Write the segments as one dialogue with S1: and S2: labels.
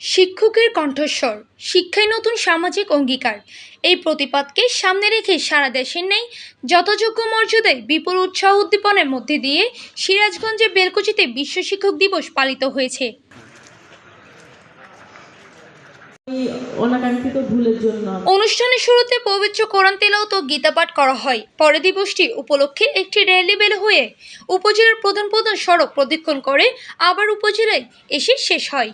S1: শিক্ষকের কণ্ঠস্বর শিক্ষাই নতুন সামাজিক অঙ্গীকার। এই প্রতিপাদকে সামনে রেখে সারা দেশের নেই যথাযোগ্য মর্যাদায় বিপুল উৎসাহ উদ্দীপনের মধ্যে দিয়ে সিরাজগঞ্জে বেলকুচিতে বিশ্ব শিক্ষক দিবস পালিত হয়েছে। অনুষ্ঠানের শুরুতে পবিত্র কোরআন তেলাওত ও গীতা পাঠ করা হয়। পরে দিবসটি উপলক্ষে একটি র্যালি বের হয়ে উপজেলার প্রধান প্রধান সড়ক প্রদক্ষিণ করে আবার উপজেলায় এসে শেষ হয়।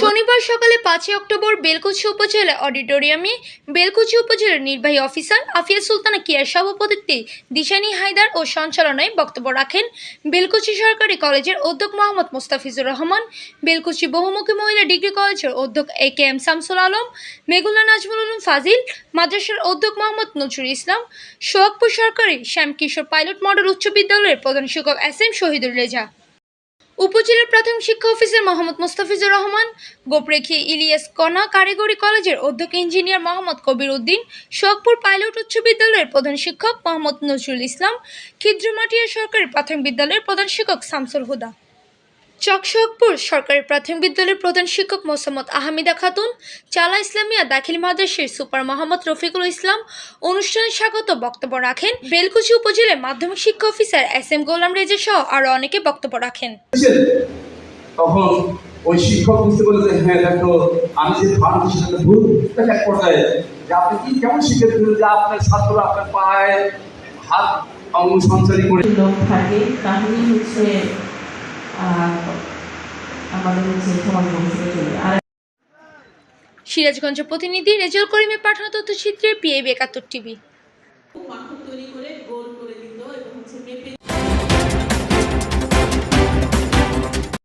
S1: শনিবার সকালে পাঁচই অক্টোবর বেলকুচি উপজেলা অডিটোরিয়ামে বেলকুচি উপজেলার নির্বাহী অফিসার আফিয়া সুলতানা কিয়ার সভাপতিত্বে দিশানি হায়দার ও সঞ্চালনায় বক্তব্য রাখেন। বেলকুচি সরকারি কলেজের অধ্যক্ষ মোহাম্মদ মোস্তাফিজুর রহমান, বেলকুচি বহুমুখী মহিলা ডিগ্রি কলেজের অধ্যক্ষ A K M Shamsul Alam Meghulla Nazmul Ulum Fazil, মাদ্রাসার অধ্যক্ষ মোহাম্মদ নজরুল ইসলাম, সোহাগপুর সরকারি শ্যামকিশোর পাইলট মডেল উচ্চ বিদ্যালয়ের প্রধান শিক্ষক এস এম শহীদুল রেজা। উপজেলার প্রাথমিক শিক্ষা অফিসার মোহাম্মদ মোস্তাফিজুর রহমান, গোপরেখী ইলিয়াস কনা কারিগরি কলেজের অধ্যক্ষ ইঞ্জিনিয়ার মোহাম্মদ কবির উদ্দিন শোকপুর পাইলট উচ্চ বিদ্যালয়ের প্রধান শিক্ষক মোহাম্মদ নজরুল ইসলাম খিদ্রমাটিয়া সরকারি প্রাথমিক বিদ্যালয়ের প্রধান শিক্ষক শামসুল হুদা। চকশোহকপুর সরকারি প্রাথমিক বিদ্যালয়ের প্রধান শিক্ষক মোসাম্মদ আহমিদা খাতুন চালা ইসলামিয়া দাখিল মাদ্রাসের সুপার মোহাম্মদ রফিকুল ইসলাম অনুষ্ঠানে স্বাগত বক্তব্য রাখেন বেলকুচি উপজেলার মাধ্যমিক শিক্ষা officer S M Golam Reza সহ আরও অনেকে বক্তব্য রাখেন?
S2: তখন ওই শিক্ষক বুঝতে পারল যে হ্যাঁ দেখো আমি যে ভারত সেটা ভুল এক পর্যায়ে যে আপনি কি কেমন শিখে দিলেন যে আপনার ছাত্র আপনার পায়ে হাত অঙ্গ সঞ্চারী করে
S3: লোক থাকে কাহিনী হচ্ছে
S1: সিরাজগঞ্জ প্রতিনিধি রেজাল করিমে পাঠানো তথ্যচিত্রে পিএবি একাত্তর টিভি।